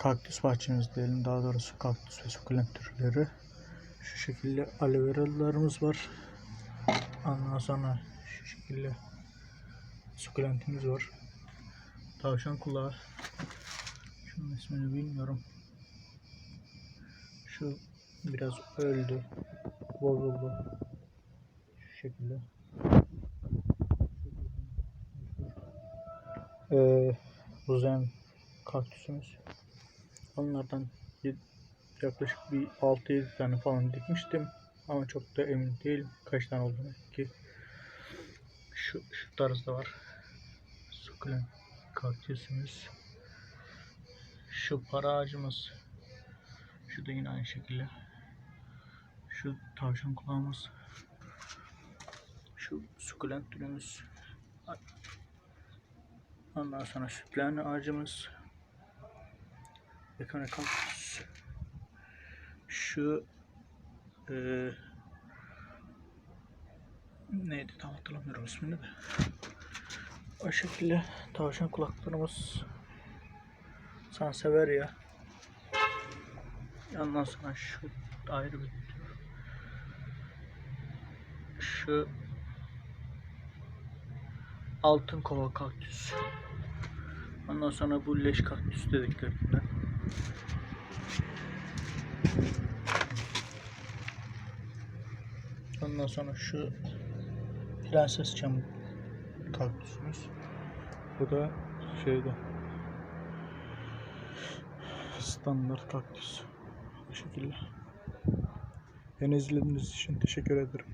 kaktüs bahçemiz diyelim. Daha doğrusu kaktüs ve sukulent türleri. Şu şekilde aloe veralarımız var. Ondan sonra şu şekilde sukulentimiz var. Tavşan kulağı. Şunun ismini bilmiyorum. Şu biraz öldü. Bozuldu. Şu şekilde. Ee, uzayan kaktüsümüz. Onlardan yaklaşık bir 6-7 tane falan dikmiştim. Ama çok da emin değilim kaç tane olduğunu ki. Şu, şu tarzda var. Sukulent kaktüsümüz. Şu para ağacımız. Şu da yine aynı şekilde. Şu tavşan kulağımız. Şu sukulent türümüz. Ondan sonra sütlane ağacımız. Ekone kaktüs. Şu eee neydi tam hatırlamıyorum ismini de. O şekilde tavşan kulaklarımız Sansevieria. Ondan sonra şu ayrı bir. Şu altın kova kaktüs. Ondan sonra bu leş kaktüs dediklerinden. Ondan sonra şu prenses çam kaktüsümüz. Bu da şeyde standart kaktüs. Bu şekilde. Beni izlediğiniz için teşekkür ederim.